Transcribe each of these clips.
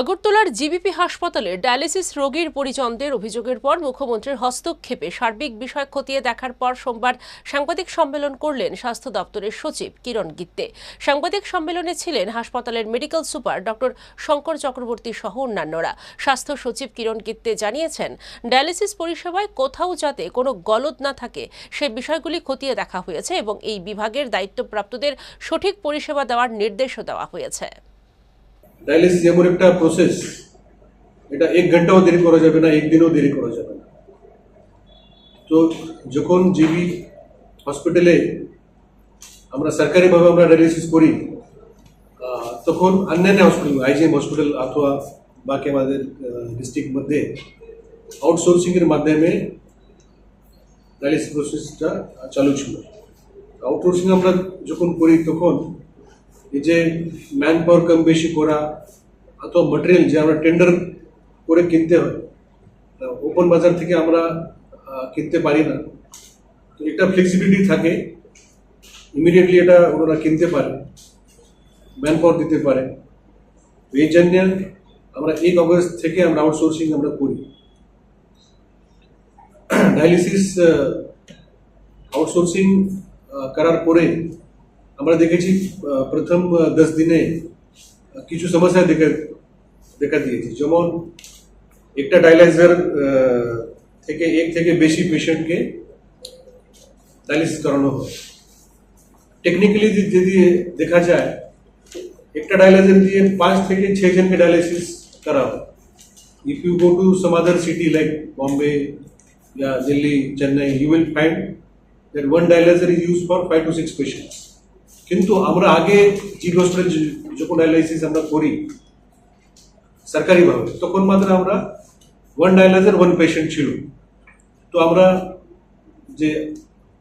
আগরতলার জিবিপি হাসপাতালে ডায়ালিসিস রোগীর পরিজনদের অভিযোগের পর মুখ্যমন্ত্রীর হস্তক্ষেপে সার্বিক বিষয় খতিয়ে দেখার পর সোমবার সাংবাদিক সম্মেলন করলেন স্বাস্থ্য দপ্তরের সচিব কিরণ গিত্তে। সাংবাদিক সম্মেলনে ছিলেন হাসপাতালের medical super doctor Shankar Chakraborty সহ অন্যান্যরা। স্বাস্থ্য সচিব কিরণ গিত্তে জানিয়েছেন, ডায়ালিসিস পরিষেবায় কোথাও যাতে কোনো গলদ না থাকে, সে বিষয়গুলি খতিয়ে দেখা হয়েছে এবং এই বিভাগের দায়িত্বপ্রাপ্তদের সঠিক পরিষেবা দেওয়ার নির্দেশও দেওয়া হয়েছে। ডায়ালিসিস এমন একটা প্রসেস এটা এক ঘন্টাও দেরি করা যাবে না একদিনও দেরি করা যাবে না। তো যখন জিবি হসপিটালে আমরা সরকারিভাবে আমরা ডায়ালিসিস করি তখন অন্যান্য হসপিটাল আইজিএম হসপিটাল অথবা বাকি আমাদের ডিস্ট্রিক্ট মধ্যে আউটসোর্সিংয়ের মাধ্যমে ডায়ালিসিস প্রসেসটা চালু ছিল। আউটসোর্সিং আমরা যখন করি তখন এই যে ম্যান পাওয়ার কম বেশি করা অথবা মাটেরিয়াল যে আমরা টেন্ডার করে কিনতে হয় ওপেন বাজার থেকে আমরা আহ, কিনতে পারি না তো একটা ফ্লেক্সিবিলিটি থাকে ইমিডিয়েটলি এটা ওনারা কিনতে পারে ম্যান পাওয়ার দিতে পারে তো এই জন্য আমরা এক অগস্ট থেকে আমরা আউটসোর্সিং আমরা করি ডায়ালিসিস আউটসোর্সিং করার পরে আমরা দেখেছি আহ, প্রথম আহ, দশ দিনে আহ, কিছু সমস্যা দেখা দেখা দিয়েছে যেমন একটা ডায়ালাইজার থেকে এক থেকে বেশি পেশেন্টকে ডায়ালিসিস করানো হয় টেকনিক্যালি যদি দেখা যায় একটা ডায়ালাইজার দিয়ে পাঁচ থেকে ছয় জনকে ডায়ালিসিস করা হয় ইফ ইউ গো টু সম আদার সিটি লাইক বম্বে या Delhi Chennai you will find that one dialyzer is used for five to six patients কিন্তু আমরা আগে জি হসপিটাল যখন ডায়ালাইসিস আমরা করি, সরকারিভাবে, তখন মাত্র আমরা ওয়ান ডায়ালাইজার ওয়ান পেশেন্ট ছিল। তো আমরা যে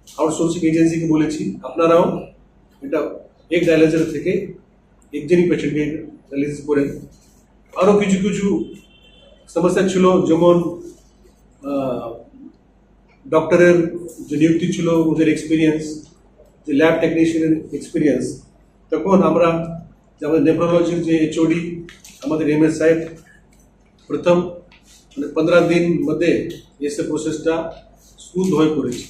আউটসোর্সিং এজেন্সিকে বলেছি, আপনারাও এটা এক ডায়ালাইজার থেকে একজনই পেশেন্টকে ডায়ালিসিস করেন। আরও কিছু কিছু সমস্যা ছিল, যেমন ডক্টরের যে নিযুক্তি ছিল, ওদের এক্সপিরিয়েন্স যে ল্যাব টেকনিশিয়ানের এক্সপিরিয়েন্স তখন আমরা যে আমাদের নেফ্রোলজির যে এইচওডি আমাদের এম এস সাহেব প্রথম মানে পনেরো দিন মধ্যে এসে প্রসেসটা স্মুথ হয়ে পড়েছে